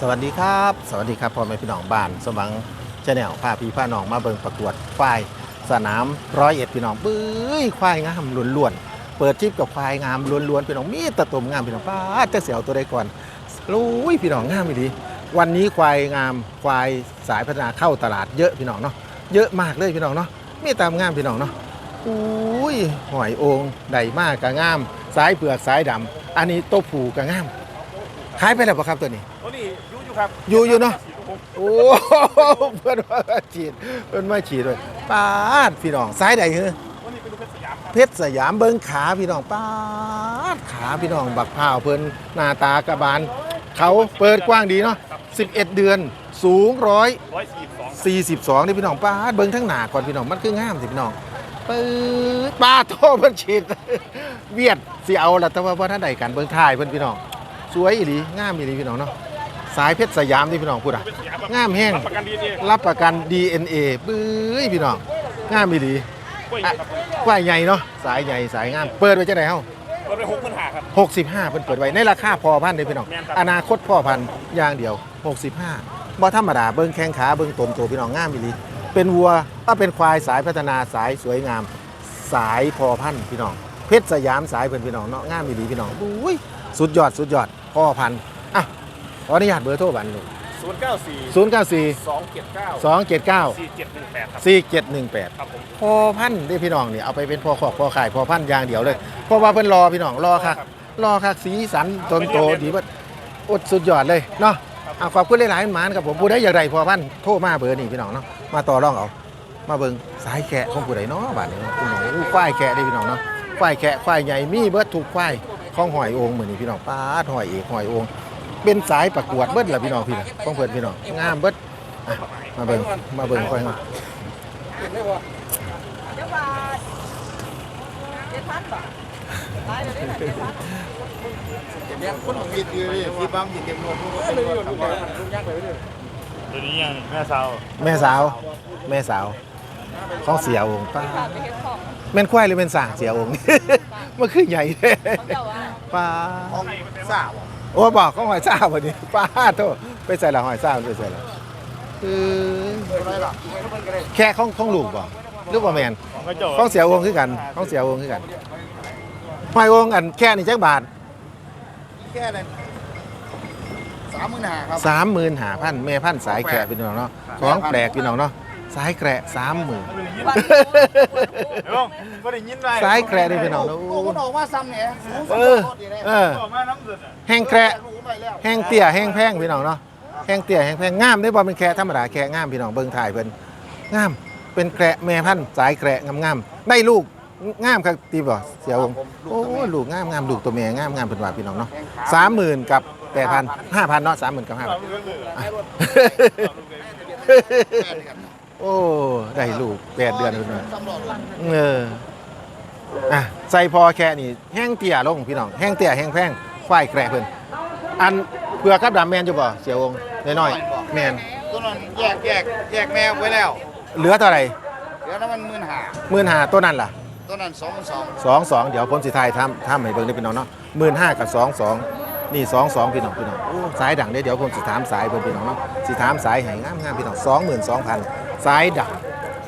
สวัสดีครับ สวัสดีครับพ่อแม่พี่น้องบ้านสมหวังชาแนลพาพี่พาน้องมาเบิ่งประกวดควายสนามร้อยเอ็ดพี่น้องบื้อควายงามล้วนๆเปิดทริปกับควายงามล้วนๆพี่น้องมีแตะตุ่มงามพี่น้องป้าจะเสียวตัวใดก่อนลุยพี่น้องงามไม่ดีวันนี้ควายงามควายสายพัฒนาเข้าตลาดเยอะพี่น้องเนาะเยอะมากเลยพี่น้องเนาะมีตามงามพี่น้องเนาะอุ้ยหอยโองใดมากกะงามสายเปลือกสายดำอันนี้โตผูกะงามขายไปแล้วปะครับตัวนี้ อ้นี่อยู่อยู่ครับอยู่อยู่เนาะโอ้เพื่อนว่าฉีดเพื่อนมาฉีดเลยป้าดพี่น้องซ้ายใดคือวันนี้เป็นลูกเพชรสยามครับเพชรสยามเบิ้งขาพี่น้องป้าดขาพี่น้องบักพร้าวเพิ่นหน้าตากระบาลเขาเปิดกว้างดีเนาะ11 เดือนสูงร้อยร้อยสี่สิบสอง42นี่พี่น้องป้าดเบิ้งทั้งหน้าก่อนพี่น้องมันคืองามสิพี่น้องปื๊ดป้าดโทษเพิ่นฉีดเวียดสิเอาละแต่ว่าบ่ทันใดกันเบิ้งถ่ายเพิ่นพี่น้องสวยอีหลีงามอีหลีพี่น้องเนาะ สายเพชรสยามนี่พี่น้องพูดอะเป็นสยามครับงามแห้งรับประกันดีเอรับประกัน DNA บื้อพี่น้องงามอีหลีกล้วยอะครับกว้ายใหญ่เนาะสายใหญ่สายงาม เปิดไว้จะไหนเฮาเราไปหกพันหาครับ65เพิ่นเปิดไว้ในราคาพอพันเลยพี่น้องแม่นครับอนาคตพ่อพันธุ์อย่างเดียว65บ่ธรรมดาเบิ่งแข้งขาเบิ่งตนโตพี่น้องงามอีหลีเป็นวัวก็เป็นควายสายพัฒนาสายสวยงาม สายพอพันธุ์พี่น้องเพชรสยามสายเพิ่นพี่น้องเนาะงามอีหลีพี่น้องอุ้ยสุดยอดสุดยอดพ่อพันธุ์ อะขออนุญาตเบอร์โทรบันลูกศูนย์เก้าสี่094สองเจ็ดเก้า279สี่เจ็ดหนึ่งแปดครับ4718ครับผมพอพันธุ์ได้พี่น้องเนี่ยเอาไปเป็นพอขอกพอขายพอพันธุ์อย่างเดียวเลย เพราะว่าเพิ่นรอพี่น้องรอคักรอคักสีสันตนโตดีว่าอดสุดยอดเลยเนาะเอาขอบคุณหลายๆหมานกับผมผู้ใดอยากได้พอพันธุ์โทรมาเบอร์นี่พี่น้องเนาะมาต่อรองเอามาเบิ่งสายแกะของผู้ใดเนาะบาดนี้เนาะพี่น้องอู้ควายแกะได้พี่น้องเนาะควายแกะควายใหญ่มีเบิดถูกควายของหอยโองเหมือนนี่พี่น้องป้าดหอยเอกหอยโอง เป็นสายประกวดเบิดล่ะพี่น้องพี่น้องของเพิ่นพี่น้องงามเบิดอะมาเบิ่งมาเบิ่งควายเนาะเดี๋ยวว่าเจ็ดพันบ่ตายเดี๋ยวนี้น่ะเจ็ดพันเนี่ยคนกินอยู่นี่ที่บ้านกินเต็มหมดเดี๋ยวนี้ยังแม่สาวแม่สาว แม่สาวของเสียองค์ป้าขาดไปเฮ็ดของแม่นควายหรือเป็นสร้างเสียองค์ มันคือใหญ่เลยเขาเจ้าว่าป้า ของทราบ โอ้บอกของหอยซ่าวันนี้ป้าโทษไปใส่ละหอยซ่าไปใส่ละคืออะไรล่ะแค่ของของลูกบ่หรือว่าแมนของเขาเจ้าของเสียองค์คือกันของเสียองค์คือกันหอยองค์อันแค่นี้จักบาทแค่นั้นสามหมื่นห้าครับสามหมื่นหาพันแม่พันสายแกะพี่น้องเนาะของแปลกพี่น้องเนาะ สายแกะสามหมื่น เดี๋ยวไม่ได้ยินไปสายแกะได้พี่น้องลูกมันออกมาซ้ำเนี่ยสูงเอสุดอรถนี่เลยเออออกมาน้ำสุดอะแห้งแกะแห้งเตี้ยแห้งแพงพี่น้องเนาะแห้งเตี้ยแห้งแพงงามได้บ่เป็นแคระธรรมดาแคระงามพี่น้องเบิ่งถ่ายเพิ่นงามเป็นแคระแม่พันธุ์สายแคระงามๆได้ลูกงามครับตีบ่เสียวงโอ้ลูกงามงามลูกตัวแม่งามงามเพิ่นว่าพี่น้องเนาะสามหมื่นกับแปดพันห้าพันเนาะสามหมื่นกับห้าพัน โอ้ ได้ลูกแปดเดือนเพิ่นว่าซ้ำรถเอออะใส่พอแค่นี้แห้งเตี้ยลงพี่น้องแห้งเตี้ยแห้งแพงควายแกระเพิ่นอันเผือกกับดำแมนอยู่บ่เสียวงน้อยๆแมนตัวนั้นแยกแยกแยกแมวไว้แล้ว เหลือเท่าไหร่เดี๋ยวนั้นมันหมื่นห้าหมื่นห้าตัวนั้นล่ะตัวนั้นสองหมื่นสองสองสองเดี๋ยวผมสิทายทำทำให้เบิ่งได้พี่น้องเนาะหมื่นห้ากับสองสองนี่สองสองพี่น้องพี่น้องโอ้สายดังเด้เดี๋ยวผมสิถามสายเพิ่นพี่น้องเนาะสิถามสายให้งามงามพี่น้องสองหมื่นสองพัน สายดัง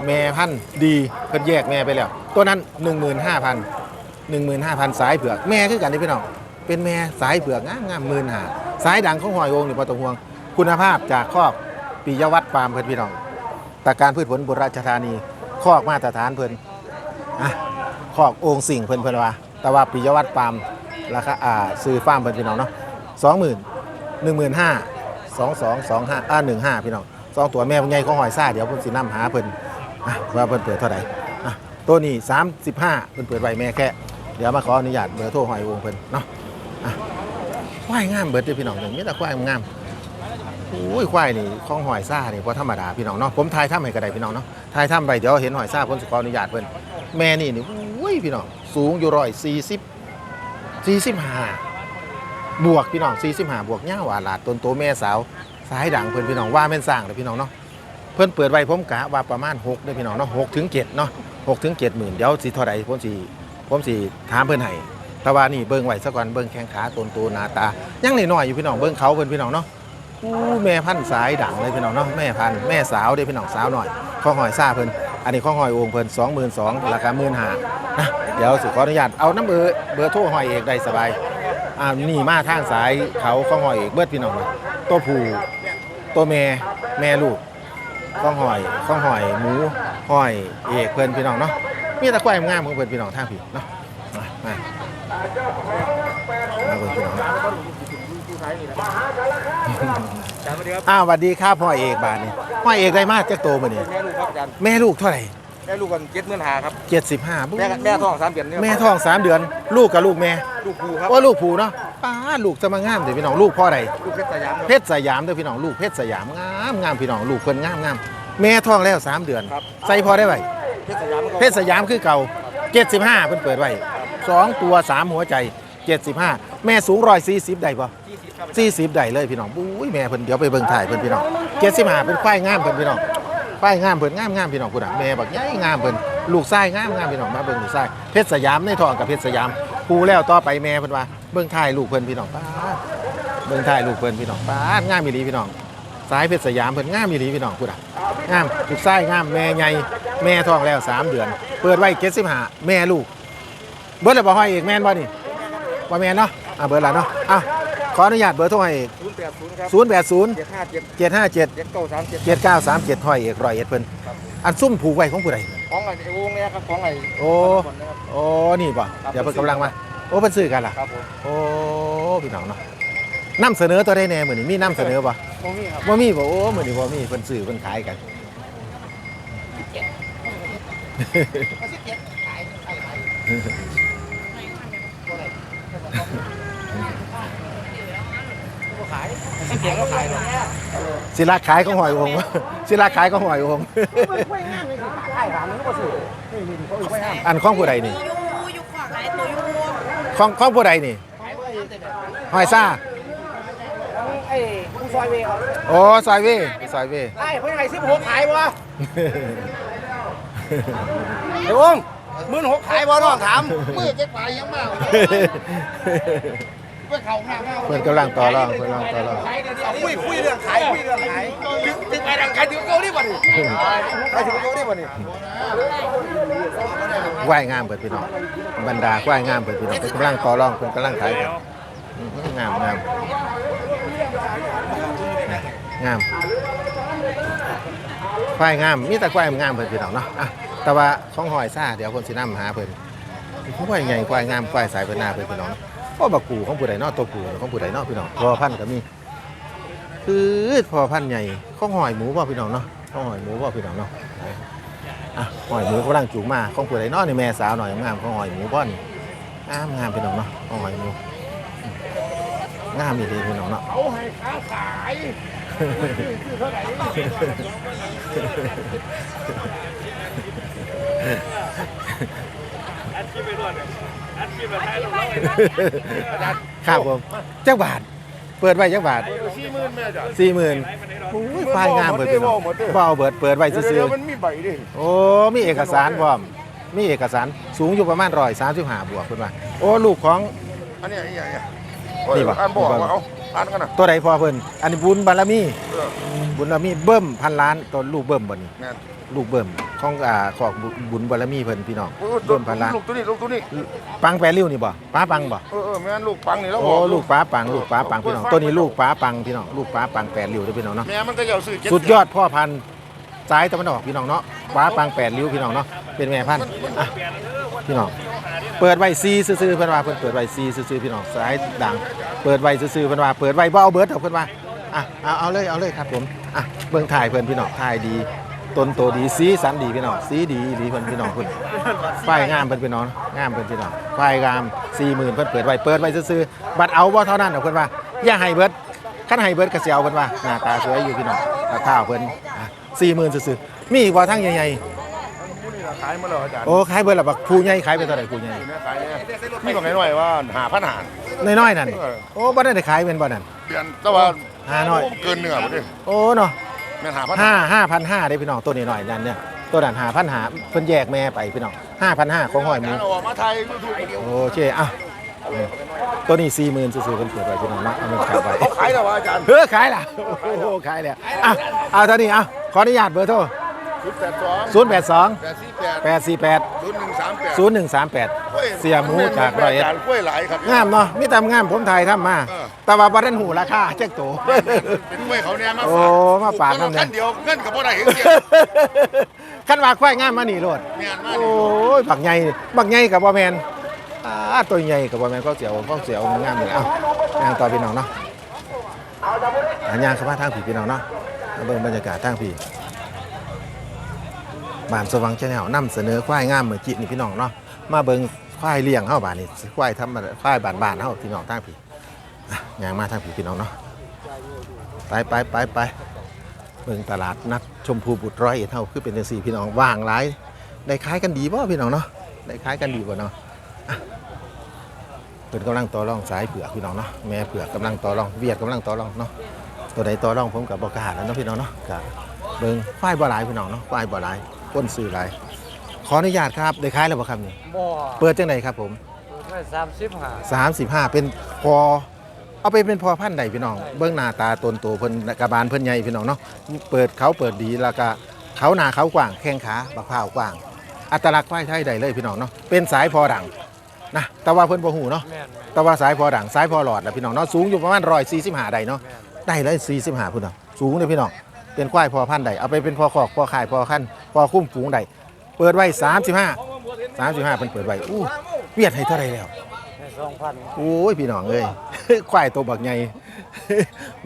แม่พันธุ์ดีเพิ่นแยกแม่ไปแล้ว ตัวนั้นหนึ่งหมื่นห้าพันหนึ่งหมื่นห้าพันสายเผือก แม่คือกันนี่พี่น้องเป็นแม่สายเผือกงามงามหมื่นหาสายดังของหอยวงนี่พอต้องห่วง คุณภาพจากคอกปิยวัฒน์ฟาร์มเพิ่นพี่น้องตาการพืชผลบุราชธานีคอกมาตรฐานเพิ่นอะขอกโองสิ่งเพิ่นเพิ่นว่า แต่ว่าปิยวัฒน์ฟาร์มราคาอ่าซื้อฟาร์มเพิ่นพี่น้องเนาะสองหมื่นหนึ่งหมื่นห้าสองสองสองห้าอ่าหนึ่งห้าพี่น้อง สองตัวแม่ใหญ่ของหอยซ่าเดี๋ยวผมสินำหาเพิ่นว่าเพิ่นเปิดเท่าไหร่ตัวนี้สามสิบห้าเพิ่นเปิดไว้แม่แค่เดี๋ยวมาขออนุญาตเบอร์โทรหอยวงเพิ่นเนาะควายงามเบิดเด้อพี่น้องอย่งนี่แต่ควายงามโอ้ยควายนี่ของหอยซ่านี่พอธรรมดาพี่น้องเนาะผมทายถ้ำให้ก็ได้พี่น้องเนาะทายถ้ำไปเดี๋ยวเห็นหอยซ่าผมสิขออนุญาตเพิ่นแม่นี่นี่อุ้ยพี่น้องสูงอยู่ร้อยสี่สิบสี่สิบห้าบวกพี่น้องสี่สิบห้าบวกย่าหวาหลาดต้นโตแม่สาว สายดังเพื่อนพี่น้องว่าแม่นสร้างเลยพี่น้องเนาะเพื่อนเปิดไว้ผมกะว่าประมาณหกได้อพี่น้องเนาะหกถึงเจ็ดเนาะหกถึงเจ็ดหมื่นเดี๋ยวสิเท่าไรผมสิผมสิถามเพื่อนให้แต่ว่านี่เบิ้งไหว้ซะก่อนเบิ้งแข้งขาต้นโตหนาตายังหน้อยๆอยู่พี่น้องเบิ้งเขาเพื่อนพี่น้องเนาะอู้แม่พันสายดังเลยพี่น้องเนาะแม่พันแม่สาวเด้พี่น้องสาวหน่อยข้อหอยซาเพิ่นอันนี้ข้อหอยโองเพิ่น22,000ราคา15,000นะเดี๋ยวสิขออนุญาตเอาน้ำเบอร์เบอร์โทรหอยเอกได้สบายอ่านี่มาทางสายเขาข้อหอยเอกเบิดพี่น้องเลย ตัวผู้ตัวแม่แม่ลูกข้อหอยข้อหอยหมูหอยเอกเพิ่นพี่น้องเนาะมีแตะควายงามของเพิ่นพี่น้องทางพี่เนาะมามามาเพิ่นพี่น้องอ้าวสวัสดีครับพ่อเอกบาทนี่พ่อเอกได้มากจากโตมาเนี่ยแม่ลูกครับอาจารย์แม่ลูกเท่าไหร่แม่ลูกกันเจ็ดหมื่นหาครับเจ็ดสิบห้าแม่แม่ท้องสามเดือนเนี่ยแม่ท้องสามเดือน ลูกกับลูกแม่ลูกภูครับว่าลูกผูเนาะ ป้าลูกจะมางามเดี๋ยวพี่น้องลูกพ่อใดลูกเพชรสยามเพชรสยามเด้อพี่น้องลูกเพชรสยามงามงามพี่น้องลูกเพิ่นงามงามแม่ท้องแล้วสามเดือนครับใส่พอได้ไหมเพชรสยามเพชรสยามคือเก่าเจ็ดสิบห้าเพิ่นเปิดไว้สองตัวสามหัวใจเจ็ดสิบห้าแม่สูงร้อยสี่สิบได้ปะยี่สิบครับสี่สิบได้เลยพี่น้องบุ้ยแม่เพิ่นเดี๋ยวไปเบิ่งถ่ายเพิ่นพี่น้องเจ็ดสิบห้าเป็นควายงามเพิ่นพี่น้องควายงามเพิ่นงามงามพี่น้องพุ่นน่ะแม่บักใหญ่งามเพิ่นลูกไส้งามงามพี่น้องมาเบิ่งลูกไส้เพชรสยามในท้องกับเพชรสยามปูแล้วต่อไปแม่เพิ่นว่า เบิ่งถ่ายลูกเพิ่นพี่น้องป้าดเบิ่งถ่ายลูกเพิ่นพี่น้องป้าดงามอีหลีพี่น้อง สายเพชรสยามเพิ่นงามอีหลีพี่น้องพุ่นน่ะงามลูกไส้งามแม่ใหญ่แม่ท้องแล้วสามเดือน เปิดไว้75แม่ลูก เบิร์ดเลยบอกให้เอกแม่นบ่นี่ว่าแม่นเนาะอะเบิร์ดละเนาะอะขออนุญาตเบอร์โทรให้เอกศูนย์แปดศูนย์ครับ0 8 0เจ็ดห้าเจ็ด7 5 7เจ็ดเก้าสามเจ็ด7 9 3 7ห้อยเอกร้อยเอ็ดเพิ่นอันซุ่มผูกไว้ของผู้ใดของไอ้วงเนี่ยครับของไอ้โอ้คนนะครับโอ้นี่ป่ะเดี๋ยวเพิ่นกำลังมา โอ้เพิ่นซื้อกันล่ะครับผมโอ้พี่น้องเนาะนำเสนอตัวได้แน่มื้อนี้มีนำเสนอป่ะตรงนี้ครับบ่มีบ่โอ้มื้อนี้บ่มีเพิ่นซื้อเพิ่นขายกันไม่เสียงก็ขายเลยศิลาขายของหอยองค์ศิลาขายของหอยองค์ขายหามันก็ซื้อนี่นี่เขาอีกไม่ห้ามอันของผู้ใดนี่ยูยูขวางไหนตัวยู ของของผู้ใดนี่หอยซ่าไอ้ผู้ซอยเวครับโอ้ซอยเว่ซอยเว่ไอ้เพื่อนไอ้สิบหกขายวะไอ้วงมื่นหกขายบ่น้องถามมื่นเจ็ดขายยังมากเพื่อนเขาหน้าเพื่อนกำลังต่อรองเพื่อนกำลังต่อรองคุยคุยเรื่องขายคุยเรื่องขายถึงถึงไปทางขายถึงเกาหลีบ่นี่ขายถึงเกาหลีบ่นี่ ว่ายงามเปิดพี่น้องบรรดาว่ายงามเปิดพี่น้องเพื่อนกำลังต่อรองเพื่อนกำลังขายกันอื้อหืองามงามงามควายงามมีแต่ควายงามเปิดพี่น้องเนาะอะแต่ว่าของหอยซ่าเดี๋ยวคนสินำหาเพิ่นควายใหญ่ควายงามควายสายเพิ่นหน้าเพิ่นพี่น้องพ่อบักกูของผู้ใดเนาะตัวกูของผู้ใดเนาะพี่น้องพอพันธุ์ก็มี คือพอพันธุ์ใหญ่ข้องหอยหมูบ่พี่น้องเนาะข้องหอยหมูบ่พี่น้องเนาะ อะหอยหมูกำลังจูงมาข้องผู้ใดเนาะนี่แม่สาวหน่อยงามข้องหอยหมูบ่นี่งามงามพี่น้องเนาะข้องหอยหมูงามอีหลีพี่น้องเนาะเขาให้ค้าขายคือเท่าไหร่อัดคลิปไปด้วยอัดคลิปไปท้ายลงแล้วครับผมจักบาท เปิดไว้จักบาทสี่หมื่นแม่จ้ะสี่หมื่นโอ้ยควายงามเปิดพี่น้องบ่เอาเบิดเปิดไว้ซื่อเดี๋ยวมันมีใบดิๆโอ้มีเอกสารพร้อมมีเอกสารสูงอยู่ประมาณร้อยสามสิบห้าบวกคุณว่าโอ้ลูกของ อันนี้อันนี้อันนี้นี่ปะ อ่านบอกว่าเอาอ่านกันนะตัวใดพอเพิ่นอันนี้บุญบารมี เออบุญบารมีเบิ่มพันล้านตัวลูกเบิ่มบ่นี่แม่นลูกเบิ่ม ของอ่าของบุบุญบารมีเพิ่นพี่น้องโอ้ยเบิ่มพันล้านลูกตัวนี้ลูกตัวนี้ปังแปรริ้วนี่บ่ป้าปังบ่เออเออแม่นลูกปังนี่แล้วโอ้ลูกป้าปังลูกป้าปังพี่น้องตัวนี้ลูกป้าปังพี่น้องลูกป้าปังแปดริ้วเด้อพี่น้องเนาะ แม่มันก็อยากซื้อเจ็สุดยอดพ่อพันธุ์สายตะวันออกพี่น้องเนาะป้าปังแปดริ้วพี่น้องเนาะเป็นแม่พันธุ์อะพี่น้องเปิดไว้ซีซื่อๆเพิ่นว่าเพิ่นเปิดไว้ซีซื่อๆพี่น้องสายดัง เปิดไว้ซื่อๆเพิ่นว่าเปิดไว้บ่เอาเบิดดอกเพิ่นว่าอะเอาเอาเลยเอาเลยครับผมอะเบิ่งถ่ายเพิ่นพี่น้องถ่ายดี ต้นโตดีสีสันดีพี่น้องสีดีดีเพิ่นพี่น้องเพิ่นป้ายงามเพิ่นพี่น้องงามเพิ่นพี่น้องป้ายงาม40,000เพิ่นเปิดไว้เปิดไว้ซื่อๆบัดเอาบ่เท่านั้นดอกเพิ่นว่าอย่าให้เบิดคันให้เบิดก็สิเอาเพิ่นว่าหน้าตาสวยอยู่พี่น้องราคาเพิ่นอะ40,000ซื่อๆมีอีกบ่ทั้งใหญ่ขายมาแล้วอาจารย์ๆโอ้ขายเบิดแล้วบักผู้ใหญ่ขายไปเท่าไหร่ผู้ใหญ่นี่นะขายเนี่ยมีบอกหน่อยๆว่าหาพันหารน้อยๆนั่นโอ้บ่ได้ขายเป็นบ่นั่นเดือนแต่ว่าหาหน่อยเกินเนื้อบ่ดิโอ้เนาะ แม่นหาพันห้าห้าพันห้าได้พี่น้องตัวนี้หน่อยนั่นเนี่ยตัวนั้นหาพันหาเพิ่นแยกแม่ไปพี่น้องห้าพันห้าของหอยหมูการออกมาไทยยูทูบเดียวโอเคอะตัวนี้สี่หมื่นซื้อๆเป็นเปิดไว้พี่น้องเนาะเอามันขายไปเขาขายแล้ววะอาจารย์เออขายล่ะโอ้โหขายแล้วอะเอาเท่านี้อะขออนุญาตเบอร์โทร ศูนย์แปดสอง0 8 2แปดสี่แปด8 4 8 ศูนย์หนึ่งสามแปด0 1 3 8 เสียหมูจากร้อยเอ็ดจานกล้วยหลายครับ งามเนาะมีตามงามผมไทยทำมา เออ แต่ว่าบ่ทันหูราคาแจ็คโต เป็นกล้วยเขาเนี่ยมาโอ้มาฝากคครันบละเนี่ย ขั้นเดียวเงินกับบ่ได้เห็นเดียวคันว่าควายงามมานี่โลด เมียนมาโอ้ดิยบักใหญ่บักใหญ่กับบ่แมนอ่าตัวใหญ่กับบ่แมนก็เสียวก็เสียวมันงามเลยเอ้าย่างต่อพี่น้องเนาะอันย่างเข้ามาทางผีพี่น้องเนาะมาเบิ่งบรรยากาศทางผี บ้านสว่างชาแนลนำเสนอควายงามเหมือนจินี่พี่น้องเนาะมาเบิ่งควายเลี้ยงเฮาบ้านนี่ควายทำมาควายบ้านๆเฮาพี่น้องทางผีอ่ย่างมาทางผีพี่น้องเนาะไปไปไปไปเบิ่งตลาดนัดชมพูบุตรร้อยเอ็ดเฮาคือเป็นจังซี่พี่น้องว่างหลายได้ขายกันดีบ่พี่น้องเนาะได้ขายกันดีบ่เนาะเพิ่นกำลังต่อรองสายเผือกพี่น้องเนาะแม่เผือกกำลังต่อรองเวียดกำลังต่อรองเนาะตัวใดต่อรองผมกับบ่กล้าแล้วเนาะพี่น้องเนาะก็เบิ่งควายบ่หลายพี่น้องเนาะควายบ่หลาย คนซื้อหลาย ขออนุญาตครับได้ขายแล้วบ่ครับนี่บ่เปิดจังไดครับผมได้สามสิบห้า35 เป็นพอ เอาไปเป็นพอพันธุ์ใดพี่น้อง เบิ่งหน้าตาตนโตเพิ่นกระบาลเพิ่นใหญ่พี่น้องเนาะเปิดเขาเปิดดีแล้วก็เขาหน้าเขากว้างแข้งขาบักพร้าวกว้าง อัตลักษณ์ควายไทยได้เลยพี่น้องเนาะเป็นสายพอดังนะแต่ว่าเพิ่นบ่ฮู้เนาะแม่นแต่ว่าสายพอดังสายพอหลอดแหละพี่น้องเนาะสูงอยู่ประมาณ145ได้เนาะได้เลย45พุ่นเนาะสูงเลยพี่น้อง เป็นควายพอพันธุ์ได้เอาไปเป็นพอคอกพอขายพอคันพอคุ้มฝูงได้เปิดไว้35 35เพิ่นเปิดไว้อู้เวียดให้เท่าไหร่แล้วได้สองพันโอ้ยพี่น้องเอ้ยควายตัวบักใหญ่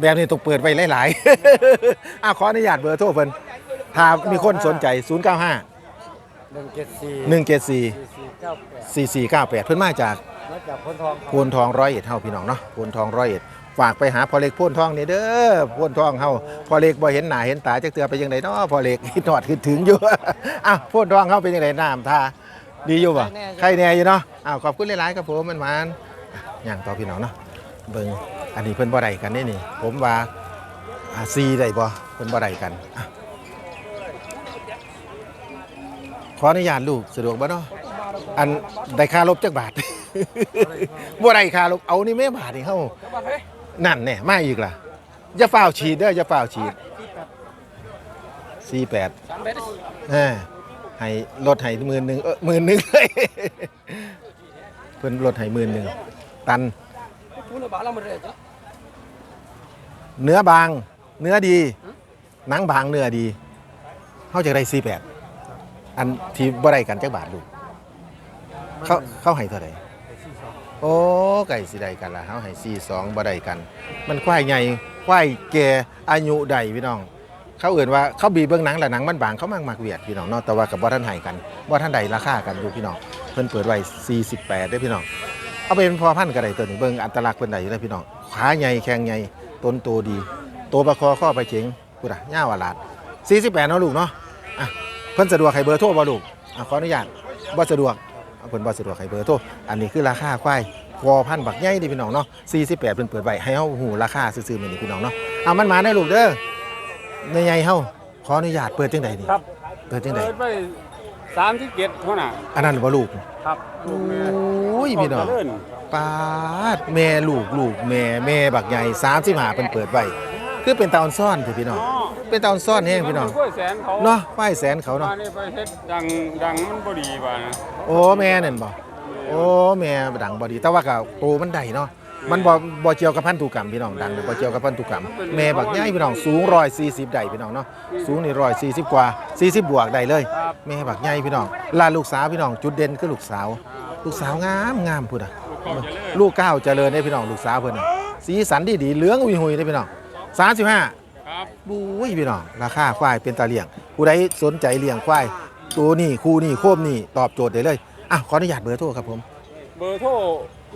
แบบนี้ต้องเปิดไว้หลายๆอะขออนุญาตเบอร์โทรเพิ่นถ้ามีคนสนใจ 095หนึ่งเจ็ดสี่174สี่สี่เก้าแปด4498 เพิ่นมาจากมาจากพ้นทองโพนทองร้อยเอ็ดเฮาพี่น้องเนาะโพนทองร้อยเอ็ด ฝากไปหาพ่อเล็กโพนทองนี่เด้อโพนทองเฮาพ่อเล็กบ่เห็นหน้าเห็นตาจักเทื่อไปจังไดเนาะพ่อเล็กคิดฮอดคิดถึงอยู่อะโพนทองเฮาเป็นจังไดน้ำท่าดีอยู่บ่ใครแน่อยู่เนาะอ้าวขอบคุณหลายๆครับผมมันมันๆอย่างต่อพี่น้องเนาะเบิ่งอันนี้เพิ่นบ่ได้กันนี่นี่ ผมว่าอ่าซีได้บ่เพิ่นบ่ได้กันอะขออนุญาตลูกสะดวกบ่เนาะอันได้ค่ารบจักบาทบ่ได้ค่ารบเอานี่แม่บาทนี่เฮา นั่นแน่มาอีกล่ะอย่าฝ้าวฉีดเด้ออย่าฝ้าวฉีด48สามเมตรเออให้ลดให้หมื่นหนึ่งเออหมื่นหนึ่งเลยเพิ่นลดให้หมื่นหนึ่งตัน พูดบ้าเราไม่ได้จ้ะเนื้อบาง เนื้อดี หนังบางเนื้อดีเขาจะได้สี่แปดอันที่บ่ได้กันจักบาทลูกเขาเขาให้เท่าไหร่ โอ้ไก่สิได้กันละเขาให้สี่สองบ่ได้กัน มันควายใหญ่ควายแก่อายุใดพี่น้อง เขาเอื่นว่าเขาบีบเบื้องหนังและหนังมันบางเขามากมากเวียดพี่น้องเนาะแต่ว่ากับบ่ท่านให้กันบ่ท่านใดราคากันอยู่พี่น้องเพิ่นเปิดไว้48ได้พี่น้องเอาไปเป็นพอพันธุ์ก็ได้ตัวนี้เบิ่งอัตลักษณ์เพิ่นได้อยู่แล้วพี่น้องขาใหญ่แข้งใหญ่ต้นโตดีโตประคอข้อไปเจ๋งพูด่ะย่าวาลาด48เนาะลูกเนาะอะเพิ่นสะดวกให้เบอร์โทรบ่ลูกอะขออนุญาตบ่สะดวก เอาเพิ่นบ่สะดวกให้เบอร์โทรอันนี้คือราคาควายพอพันธุ์บักใหญ่ดิพี่น้องเนาะ48เพิ่นเปิดไว้ให้เฮาฮู้ราคาซื่อๆมื้อนี้พี่น้องเนาะเอามันมาได้ลูกเด้อในใหญ่เฮาขออนุญาตเปิดจังไดนี่ครับเปิดจังไดเปิดไปสามที่เจ็ดเท่าน่ะอันนั้นบ่ลูกครับโอ้ยพี่น้องเลื่นปาดแม่ลูกลูกแม่แม่บักใหญ่35เพิ่นเปิดไว้ คือเป็นตาออนซ่อนเถอะพี่น้องเป็นตาออนซ่อนแฮงพี่น้องกล้วยแสนเขาเนาะป้ายแสนเขามาเนาะนี่ไปเฮ็ดดังดังมันบ่ดีป่ะนะโอ้แม่นั่นบ่โอ้แม่ดังบ่ดีแต่ว่าก็โตมันได้เนาะมันบ่บ่เกี่ยวกับพันธุกรรมพี่น้องดังบ่เกี่ยวกับพันธุกรรมแม่บักใหญ่พี่น้องสูง140ได้พี่น้องเนาะสูงนี่140 กว่า 40 บวกได้เลยครับแม่บักใหญ่พี่น้องลาลูกสาวพี่น้องจุดเด่นคือลูกสาว ลูกสาวงามงามพุ่นอะลูกเก่าเจะเลื่อนลูกก้าวเจริญได้พี่น้องลูกสาวเพิ่นน่ะสีสันดีดีๆเหลืองอุยหุยได้พี่น้อง 35ครับบุ้ยพี่น้องราคาควายเป็นตาเลี้ยงผู้ใดสนใจเลี้ยงควายตัวนี้คู่นี้โคมนี่ตอบโจทย์ได้เลยอะขออนุญาตเบอร์โทรครับผมเบอร์โทร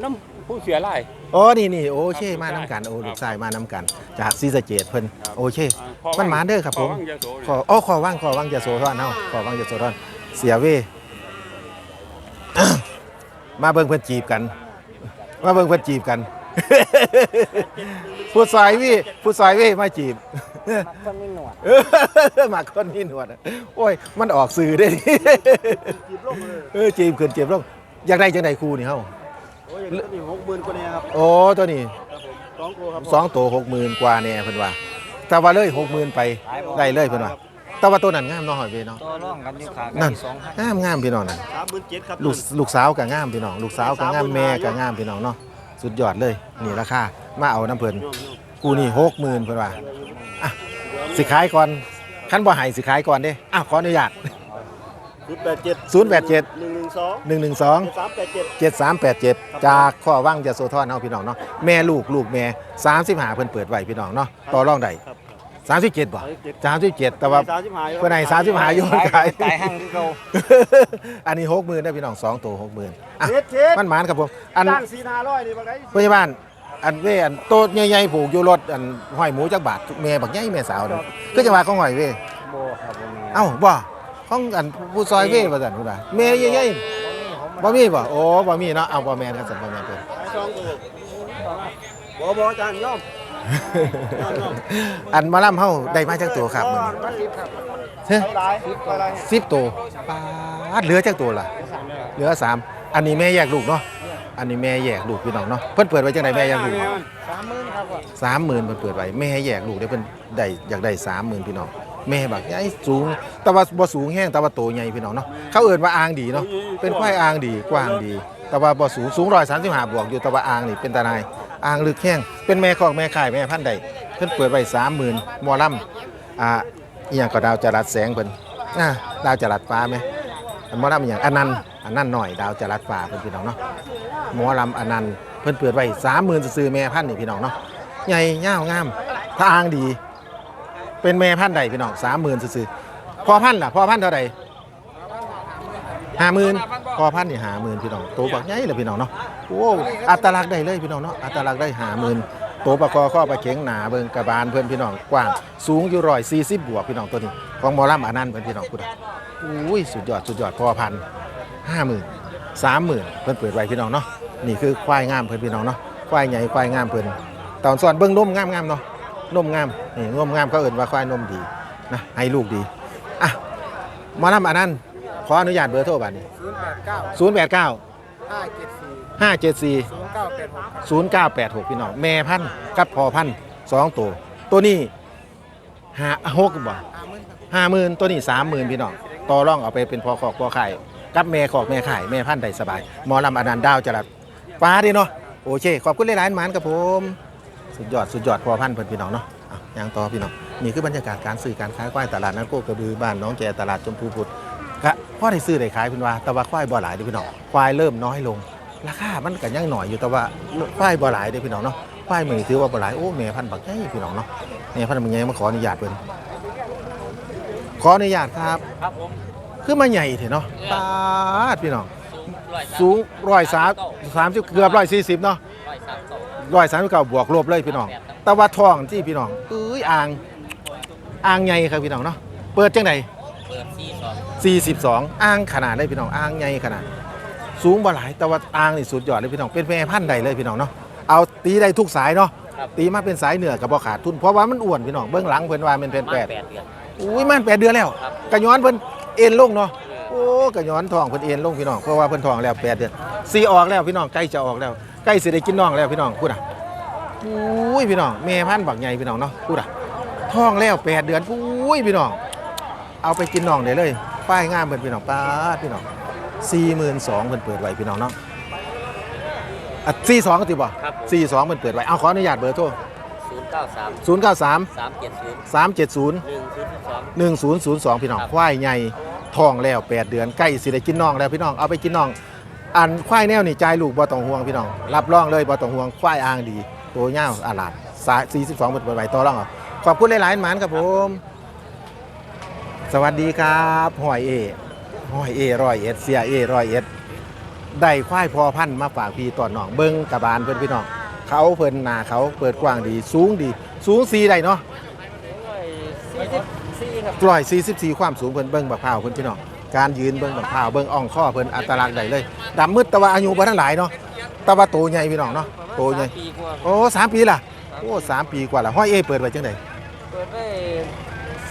น้ำผู้เสียหลายอ๋อนี่นี่โอเคมาน้ำกันโอ้ครับลูกชายมาน้ำกัน จากซีสะเจตเพิ่นครับโอเคอ่าขอมันหมาเด้อครับผมขอว่างยาโสขออ๋อขอว่างขอว่างจะโซทอนเฮาขอว่างจะโซทอนเสียเวมาเบิ่งเพิ่นจีบกัน มาเบิ่งเพิ่นจีบกัน ผู้ซอยวี่ผู้ซอยวี่มาจีบคนมีหนวดเออหมากคนนี่หนวดอะโอ้ย มันออกสื่อได้ดิจีบลงเลยเออจีบขึ้นจีบลงอยากได้จังไดครูนี่เฮาโอ้ยอย่างนี้หกหมื่นกว่านี้ครับโอ้ตัวนี้สองตัวครับสองตัวหกหมื่นกว่าเนี่ยเพิ่นว่าแต่ว่าเลยหกหมื่นไปได้เลยเพิ่นว่าแต่ว่าตัวนั้นงามเนาะหอยเวยเนาะตัวร่องกันอยู่ขานั่นสองพันงามงามพี่น้องนั่นสามหมื่นเจ็ดครับลูกลูกสาวก็งามพี่น้อง ลูกสาวก็งามแม่ก็งามพี่น้องเนาะสุดยอดเลยนี่ราคา มาเอาน้ำเพิ่นกูนี่หกหมื่นเพิ่นว่าอะสิขายก่อนคันบ่ให้สิขายก่อนเด้อะขออนุญาต ศูนย์แปดเจ็ด087 หนึ่งหนึ่งสอง112เจ็ดสามแปดเจ็ด7387 จากข้อว่างจะโซทอนเฮาพี่น้องเนาะแม่ลูกลูกแม่35เพิ่นเปิดไว้พี่น้องเนาะต่อรองได้ครับ37บ่37แต่ว่า สามสิบห้าเพิ่นให้35อยู่ขายตายห้างที่เขาอันนี้60,000นะพี่น้องสองตัว60,000อะเจ็ดเจ็ดมันหมานครับผม อันจ้างสี่ห้าร้อยนี่บางไงพยาบาล อันเวยอันโตใหญ่ๆผูกอยู่รถอันห้อยหมูจักบาทแม่บักใหญ่แม่สาวนี่คือจังหวะของห้อยเวยโบครับผมเอ้าบ่ของอันผู้ซอยเวยว่าซั่นพุ่นน่ะแม่ใหญ่ๆบ่มีบ่โอ้บ่มีเนาะเอาบ่แม่นครับซั่นบ่แม่นเพิ่นสองตัวบอบอจานย่อมอันหมาล่ำเฮาได้มาจักตัวครับมื้อนี้เฮ้ยเท่าไรอะไร10ตัวปาดเหลือจักตัวล่ะเหลือสามอันนี้แม่แยกลูกเนาะ อันนี้แม่แยกลูกพี่น้องเนาะเพิ่นเปิดไว้จังไดแม่แยกลูกสามหมื่นครับสามหมื่นมันเปิดไว้แม่ให้แยกลูกได้เพิ่นได้อยากได้สามหมื่นพี่น้องแม่บักใหญ่สูง แต่ว่าบ่สูงแห้งแต่ว่าโตใหญ่พี่น้องเนาะเขาเอิ้นว่าอ่างดีเนาะเป็นควายอ่างดีกว้างดี แต่ว่าบ่สูงสูง135บวกอยู่แต่ว่าอ่างนี่เป็นตาหนายอ่างลึกแห้งเป็นแม่คอกแม่ข่ายแม่พันธุ์ใดเพิ่นเปิดไว้30,000หมอลำอ่าอีหยังก็ดาวจรัสแสงเพิ่นอ่าดาวจรัสฟ้าไหม อันหมอลำอหย่างอันนั้นอันนันหน่อยดาวจรัสฟ้าเพิ่อนพี่น้องเนาะหมอลำอันนั้นเพิ่นเปิดไว้30,000ซื่อแม่พันธุ์นี่พี่น้องเนาะใหญ่ยาวงามถ้าอ่างดี เป็นแม่พันธุ์ใดพี่น้องสามหมื่นซื่อพอพันธุ์ล่ะพอพันธุ์เท่าใดห้าหมื่นพอพันธุ์นี่ห้าหมื่นพี่น้องโตบักใหญ่เลยพี่น้องเนาะโอ้อัตลักษณ์ได้เลยพี่น้องเนาะอัตลักษณ์ได้ห้าหมื่นโตประคอข้อปลาเข็งหนาเบิงกระบาลเพื่อนพี่น้องกว้างสูงอยู่ร้อยสี่สิบบวกพี่น้องตัวนี้ของหมอลำอันนั้นเพื่อนพี่น้องพูด อุ้ยสุดยอดสุดยอดพอพันห้าหมื่นสามหมื่นเพื่อนเปิดไว้พี่น้องเนาะนี่คือควายงามเพื่อนพี่น้องเนาะควายใหญ่ควายงามเพื่อนตอนสอนเบิ้งนมงามงามๆเนาะนมงามนี่นมงามเขาเอิ่นว่าควายนมดีนะให้ลูกดีอะหมอนำอันนั้นขออนุญาตเบอร์โทรบัตรนี้ศูนย์แปดเก้าศูนย์แปดเก้าห้าเจ็ดสี่ห้าเจ็ดสี่ศูนย์เก้าแปดหกศูนย์เก้าแปดหกพี่น้องแม่พันธุ์กับพอพันธุ์สองตัวตัวนี้ห้าหกบ่ห้าหมื่นครับห้าหมื่นตัวนี้สามหมื่นพี่น้อง ต่อร่องเอาไปเป็นพอขอกพอไข่กับแม่ขอกแม่ไข่แม่พันธุ์ได้สบายหมอลำอนันต์ดาวจรัสฟ้าดีเนาะโอเคขอบคุณหลายๆหมานกับผม สุดยอดสุดยอดพอพันธุ์เพิ่นพี่น้องเนาะอะย่างต่อพี่น้องนี่คือบรรยากาศการซื้อการขายควายตลาดนัดโคกระบือบ้านน้องแจตลาดชมพูพุทธก็พ่อได้ซื้อได้ขายเพิ่นว่าแต่ว่าควายบ่หลายเด้อพี่น้องควายเริ่มน้อยลงราคามันก็ยังหน่อยอยู่แต่ว่าควายบ่หลายเด้อพี่น้องเนาะควายมือนี้ถือว่าบ่หลายโอ้แม่พันธุ์บักใหญ่พี่น้องเนาะแม่พันธุ์บักใหญ่มาขออนุญาตเพิ่น ขออนุญาตครับ ครับผมคือมาใหญ่เถอะเนาะปาดพี่น้องสูงร้อยสูงร้อยสามสามสิบเกือบร้อยสี่สิบเนาะร้อยสามสองร้อยสามสิบเก้าบวกลบเลยพี่น้อง แต่ว่าทองที่พี่น้องเอ้ยอ่างอ่างใหญ่ครับพี่น้องเนาะ เปิดจังไดเปิดสี่สองสี่สิบสองอ่างขนาดเลยพี่น้องอ่างใหญ่ขนาด สูงบ่หลายแต่ว่าอ่างนี่สุดยอดเลยพี่น้อง เป็นแม่พันธุ์ใดเลยพี่น้องเนาะ เอาตีได้ทุกสายเนาะครับตีมาเป็นสายเหนือกับบ่ขาดทุน เพราะว่ามันอ้วนพี่น้อง เบื้องหลังเพิ่นว่ามันเป็นมาแปดแปดเดื อนอุ้ยมันแปดเดือนแล้วครับกระย้อนเพิ่นเอ็นลงเนาะโอ้กระย้อนทองเพิ่นเอ็นลงพี่น้องเพราะว่าเพิ่นทองแล้วแปดเดือนสีออกแล้วพี่น้องใกล้จะออกแล้วใกล้สิได้กินน้องแล้วพี่น้องพูดอะอุ้ยพี่น้องแม่พันธุ์บักใหญ่พี่น้องเนาะพูดอะทองแล้วแปดเดือนอุ้ยพี่น้อง เอาไปกินน้องได้เลย ป้ายงามเพิ่นพี่น้องป้าดพี่น้องสี่หมื่นสองเพิ่นเปิดไว้พี่น้องเนาะอะสี่สองก็ติบ่ครับผม สี่สองเพิ่นเปิดไว้เอาขออนุญาตเบอร์โทร ศูนย์เก้าสามศูนย์เก้าสามสามเจ็ดศูนย์สามเจ็ดศูนย์หนึ่งศูนย์สองหนึ่งศูนย์ศูนย์สองพี่น้องครับ ควายใหญ่ทองแล้วแปดเดือนใกล้สิได้กินน้องแล้วพี่น้องเอาไปกินน้อง อันควายแนวนี่ใจายลูกบ่ต้องห่วงพี่น้อง รับรองเลยบ่ต้องห่วงควายอ่างดีตัวเงาวอาลาดสาย42บาทไปต่อรองเอาขอบคุณหลายๆหมานครับผม สวัสดีครับหอยเอหอยเอร้อยเอ็ดเสียเอร้อยเอ็ดได้ควายพอพันธุ์มาฝากพี่ตอนน้องเบิ้งกระบาลเพิ่นพี่น้อง เขาเพิ่นหนาเขาเปิดกว้างดี สูงดี สูงสีได้เนาะสี่สิบสี่ครับร้อยสี่สิบสี่ความสูงเพิ่นเบิ้งบักพร้าวเพิ่นพี่น้องการยืนเบิ้งบักพร้าวเบิ้งอ่องข้อเพิ่นอัตลักษณ์ได้เลยดำมืดแต่ว่าอายุบ่ทันหลายเนาะแต่ว่าโตใหญ่พี่น้องเนาะโตใหญ่ปีกว่าโอ้สามปีล่ะโอ้สามปีกว่าละห้อยเอเปิดไว้จังไดเปิดได้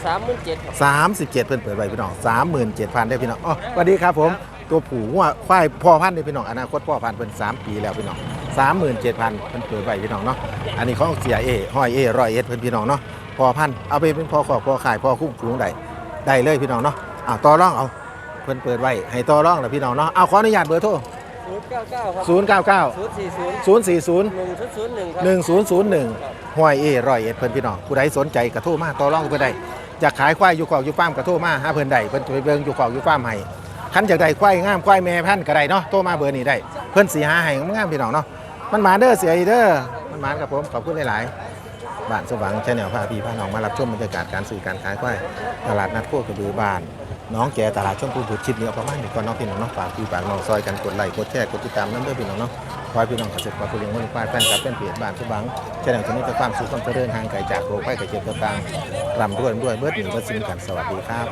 สามหมื่นเจ็ดครับสามสิบเจ็ดเพิ่นเปิดไว้พี่น้องสามหมื่นเจ็ดพันได้พี่น้องอ๋อสวัสดีครับผมตัวผูว่าควายพ่อพันธุ์นี่พี่น้องอนาคตพ่อพันธุ์เป็นสามปีแล้วพี่น้อง สามหมื่นเจ็ดพันเพิ่นเปิดไว้พี่น้องเนาะอันนี้ของเสียเอห้อยเอร้อยเอ็ดเพิ่นพี่น้องเนาะพ่อพันธุ์เอาไปเป็นพ่อขอกพ่อขายพ่อคุ้มฟูงได้ได้เลยพี่น้องเนาะอ้าวต่อรองเอาเพิ่นเปิดไว้ให้ต่อรองแล้วพี่น้องเนาะเอาขออนุญาตเบอร์โทรศูนย์เก้าเก้าครับศูนย์เก้าเก้าศูนย์สี่ศูนย์ศูนย์สี่ศูนย์หนึ่งศูนย์ศูนย์หนึ่งครับหนึ่งศูนย์ศูนย์หนึ่งห้อยเอร้อยเอ็ดเพิ่นพี่น้องผู้ใดสนใจกระโทรมาต่อรองเพิ่นได้อยากขายควายอยู่ขอกอยู่ฟาร์มกระโทรมาหาเพิ่นได้เพิ่นจะไปเบิ่งอยู่ขอกอยู่ฟาร์มให้คันจากได้ควายงามควายแม่พันธุ์ก็ได้เนาะโทรมาเบอร์นี้ได้เพิ่นสีหาให้งามๆพี่น้องเนาะ มันหมาเด้อเสียอีเด้อมันหมากับผมขอบคุณหลายๆบ้านสว่างชาแนลพาพี่พาน้องมารับชมบรรยากาศการซื้อการขายควายตลาดนัดโคกระบือบ้านน้องแกตลาดชมพูบุตรชิดนี้เอาประมาณนี้ก่อนเนาะพี่น้องเนาะฝากพี่ฝากน้องซอยกันกดไลค์กดแชร์กดติดตามนั่นด้วยพี่น้องเนาะคอยพี่น้องเกษตรกรผู้เลี้ยงวัวควายแฟนคลับเป็นเปลี่ยนบ้านทุกบังแชร์แนลชนิดแต่ความสุขความเจริญห่างไกลจากโรคภัยไข้เจ็บต่างๆรำรวยด้วยเบิดหนึ่งเบิดสิ่งกันสวัสดีครับ